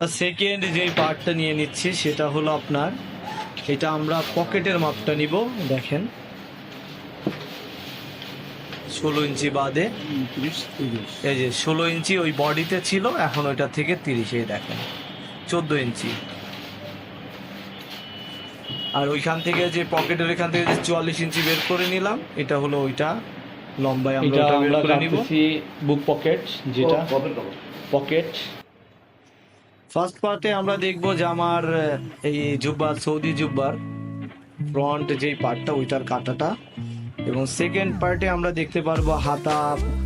Second যেই পার্টটা নিয়ে নিচ্ছি সেটা হলো আপনার এটা আমরা পকেটের মাপটা নিব দেখেন। ষোলো ইঞ্চি বাদে এই যে ষোলো ইঞ্চি ওই বডিতে ছিল এখন ওইটা থেকে তিরিশে দেখেন চোদ্দ ইঞ্চি। আর ওইখান থেকে যে পকেটের এখান থেকে যে চুয়াল্লিশ ইঞ্চি বের করে নিলাম এটা হলো ওইটা লম্বায় আমরা বের করে নিব। বুক পকেট যেটা পকেট। ফার্স্ট পার্টে আমরা দেখব যে আমার এই জুব্বার, সৌদি জুব্বার ফ্রন্ট যেই পার্টটা ওইটার কাটাটা। এবং সেকেন্ড পার্টে আমরা দেখতে পারব হাতা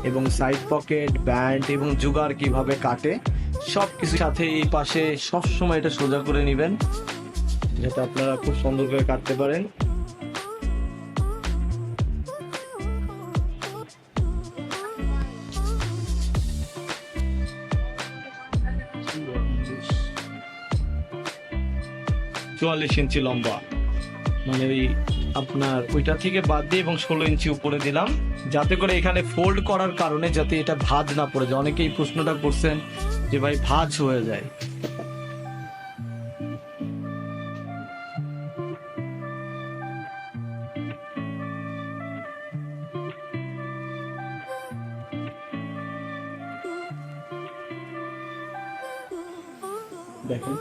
এবং সাইড পকেট ব্যান্ড এবং জুগার কীভাবে কাটে। সব কিছু সাথে এই পাশে সবসময় এটা সোজা করে নেবেন, যাতে আপনারা খুব সুন্দর করে কাটতে পারেন। চুয়াল্লিশ ইঞ্চি লম্বা। মানে ওই আপনার ওইটা থেকে বাদ দিয়ে এবং ষোলো ইঞ্চি উপরে দিলাম। যাতে করে এখানে ফোল্ড করার কারণে যাতে এটা ভাঁজ না পড়ে যায়। অনেকেই প্রশ্নটা করছেন যে ভাই ভাঁজ হয়ে যায়। দেখেন।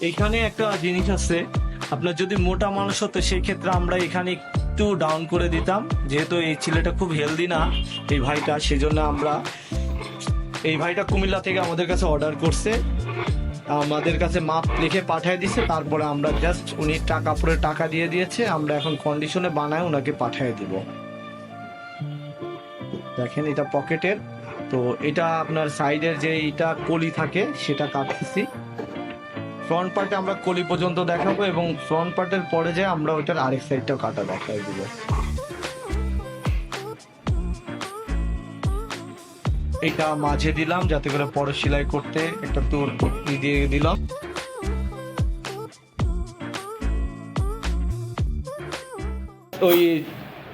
এখানে একটা জিনিস আছে। আপনার যদি মোটা মানুষ হতো সেই ক্ষেত্রে আমরা এখানে একটু ডাউন করে দিতাম। যেহেতু এই ছেলেটা খুব হেলদি না, এই ভাইটা, সেজন্য আমরা এই ভাইটা কুমিল্লা থেকে আমাদের কাছে অর্ডার করছে। আমাদের কাছে মাপ লিখে পাঠিয়ে দিছে। তারপরে আমরা জাস্ট উনি টাকা, পরে টাকা দিয়ে দিয়েছে। আমরা এখন কন্ডিশনে বানায় ওনাকে পাঠিয়ে দিব। দেখেন, এটা পকেটের তো এটা আপনার সাইডের যে এটা কলি থাকে, সেটা কাটতেছি। ফ্রন্ট পার্টে আমরা কলি পর্যন্ত দেখাবো এবং ফ্রন্ট পার্টের পরে যে আমরা ওইটার আরেক সাইডটাও কাটা দেখাই দিব। এটা মাঝে দিলাম যাতে করে পরে সেলাই করতে একটা তোর দিয়ে দিলাম। ওই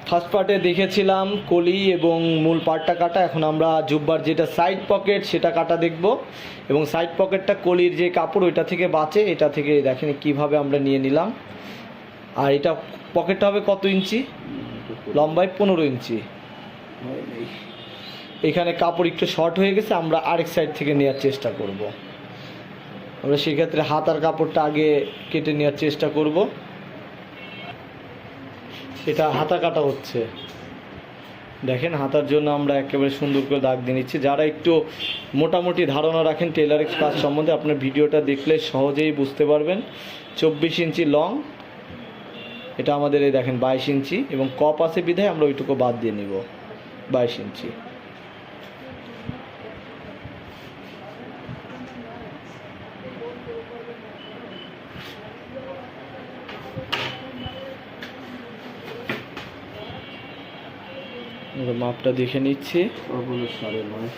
ফার্স্ট পার্টে দেখেছিলাম কলি এবং মূল পার্টটা কাটা, এখন আমরা জুব্বার যেটা সাইড পকেট সেটা কাটা দেখব। এবং সাইড পকেটটা কলির যে কাপড়, ওইটা থেকে বাঁচে। এটা থেকে দেখেন কীভাবে আমরা নিয়ে নিলাম। আর এটা পকেটটা হবে কত ইঞ্চি? লম্বায় পনেরো ইঞ্চি। এখানে কাপড় একটু শর্ট হয়ে গেছে, আমরা আরেক সাইড থেকে নেওয়ার চেষ্টা করব। আমরা সেক্ষেত্রে হাতার কাপড়টা আগে কেটে নেওয়ার চেষ্টা করব। এটা হাতা কাটা হচ্ছে। দেখেন, হাতার জন্য আমরা একেবারে সুন্দর করে দাগ দিয়ে নিচ্ছি। যারা একটু মোটামুটি ধারণা রাখেন টেলার কাজ সম্বন্ধে, আপনার ভিডিওটা দেখলে সহজেই বুঝতে পারবেন। চব্বিশ ইঞ্চি লং, এটা আমাদের এই দেখেন বাইশ ইঞ্চি, এবং কপ আছে বিধায় আমরা ওইটুকু বাদ দিয়ে নিব, বাইশ ইঞ্চি। মাপটা দেখে নিচ্ছি। ওগুলো সাড়ে নয়।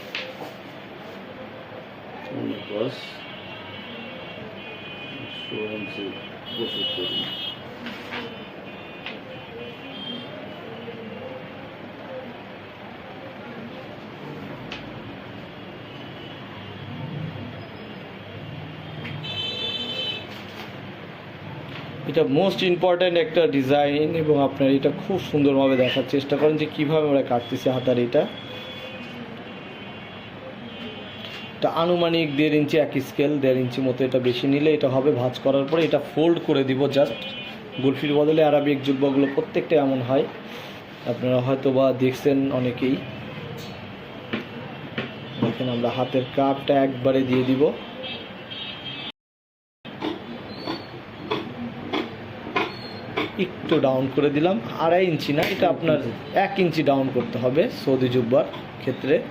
এটা মোস্ট ইম্পর্ট্যান্ট একটা ডিজাইন এবং আপনার এটা খুব সুন্দরভাবে দেখার চেষ্টা করেন যে কীভাবে আমরা কাটতেছি হাতার এটা। এটা আনুমানিক দেড় ইঞ্চি এক স্কেল দেড় ইঞ্চি মতো এটা বেশি নিলে এটা হবে। ভাজ করার পরে এটা ফোল্ড করে দিব জাস্ট গুলফির বদলে আরবিক জুব্বাগুলো প্রত্যেকটা এমন হয়। আপনারা হয়তো বা দেখছেন অনেকেই। দেখেন আমরা হাতের কাপটা একবারে দিয়ে দিব। একটু ডাউন করে দিলাম, আড়াই ইঞ্চি না, এটা আপনার এক ইঞ্চি ডাউন করতে হবে সৌদি জুব্বার ক্ষেত্রে।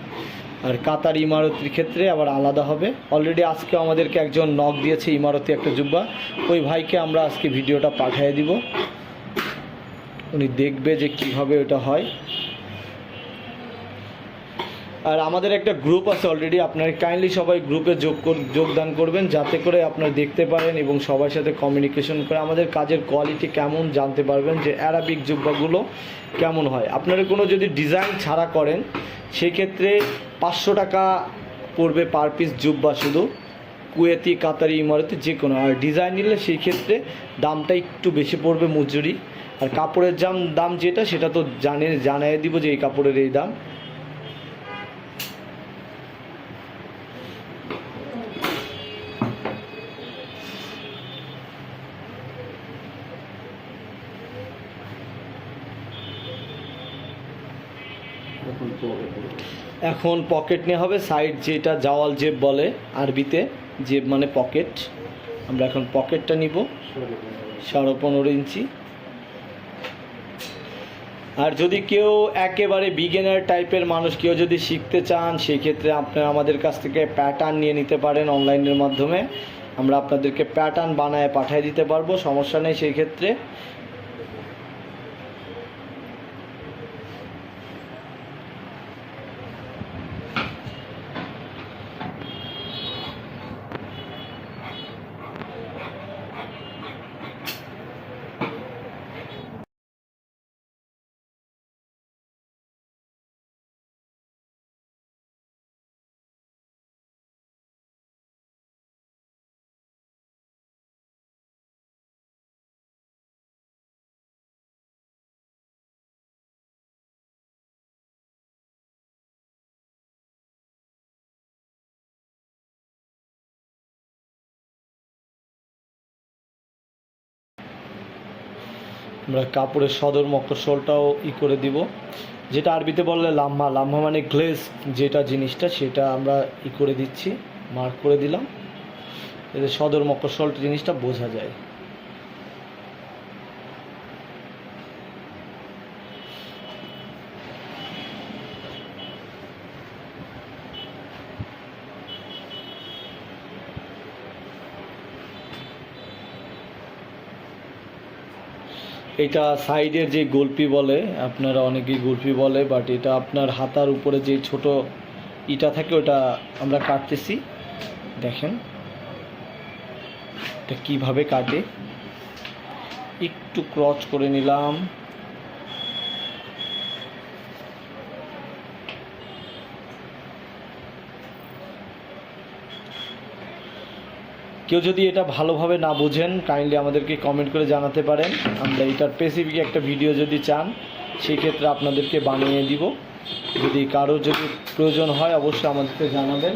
আর কাতার ইমারতির ক্ষেত্রে আবার আলাদা হবে। অলরেডি আজকে আমাদেরকে একজন নক দিয়েছে ইমারতি একটা জুব্বা। ওই ভাইকে আমরা আজকে ভিডিওটা পাঠিয়ে দিব। উনি দেখবে যে কীভাবে ওটা হয়। আর আমাদের একটা গ্রুপ আছে অলরেডি আপনারা কাইন্ডলি সবাই গ্রুপে যোগ যোগদান করবেন, যাতে করে আপনারা দেখতে পারেন এবং সবার সাথে কমিউনিকেশন করে আমাদের কাজের কোয়ালিটি কেমন জানতে পারবেন, যে অ্যারাবিক জুব্বাগুলো কেমন হয়। আপনারা কোনো যদি ডিজাইন ছাড়া করেন সেই ক্ষেত্রে পাঁচশো টাকা পড়বে পার পিস জুব্বা শুধু, কুয়েতি, কাতারি, ইমারতি যে কোনো। আর ডিজাইন নিলে সেই ক্ষেত্রে দামটা একটু বেশি পড়বে মজুরি। আর কাপড়ের দাম দাম যেটা, সেটা তো জানে জানাই দিব যে এই কাপড়ের এই দাম। এখন পকেট নেওয়া হবে সাইড যেটা জাওয়াল জেব বলে আরবিতে, জেব মানে পকেট আমরা এখন পকেটটা নিব, সাড়ে পনেরো ইঞ্চি। আর যদি কেউ একেবারে বিগিনার টাইপের মানুষ, কেউ যদি শিখতে চান সেই ক্ষেত্রে আপনারা আমাদের কাছ থেকে প্যাটার্ন নিয়ে নিতে পারেন অনলাইনের মাধ্যমে। আমরা আপনাদেরকে প্যাটার্ন বানায় পাঠিয়ে দিতে পারব, সমস্যা নেই সেই ক্ষেত্রে আমরা কাপড়ের সদর মকরশলটাও ই করে দিব। যেটা আরবিতে বললে লাম্মা লাম্মা মানে গ্লেজ, যেটা জিনিসটা সেটা আমরা ই করে দিচ্ছি মার্ক করে দিলাম। এতে সদর মকরশল জিনিসটা বোঝা যায়। এটা সাইডের যে গোলপি বলে, আপনারা অনেকেই গোলপি বলে বাট এটা আপনার হাতার উপরে যে ছোট ইটা থাকে, ওটা আমরা কাটতেছি। দেখেন, এটা কীভাবে কাটে? একটু ক্রচ করে নিলাম। কেউ যদি এটা ভালোভাবে না বুঝেন কাইন্ডলি আমাদেরকে কমেন্ট করে জানাতে পারেন। আমরা এটার স্পেসিফিক একটা ভিডিও যদি চান, সেক্ষেত্রে আপনাদেরকে বানিয়ে দিব। যদি কারও যদি প্রয়োজন হয়, অবশ্যই আমাদেরকে জানাবেন।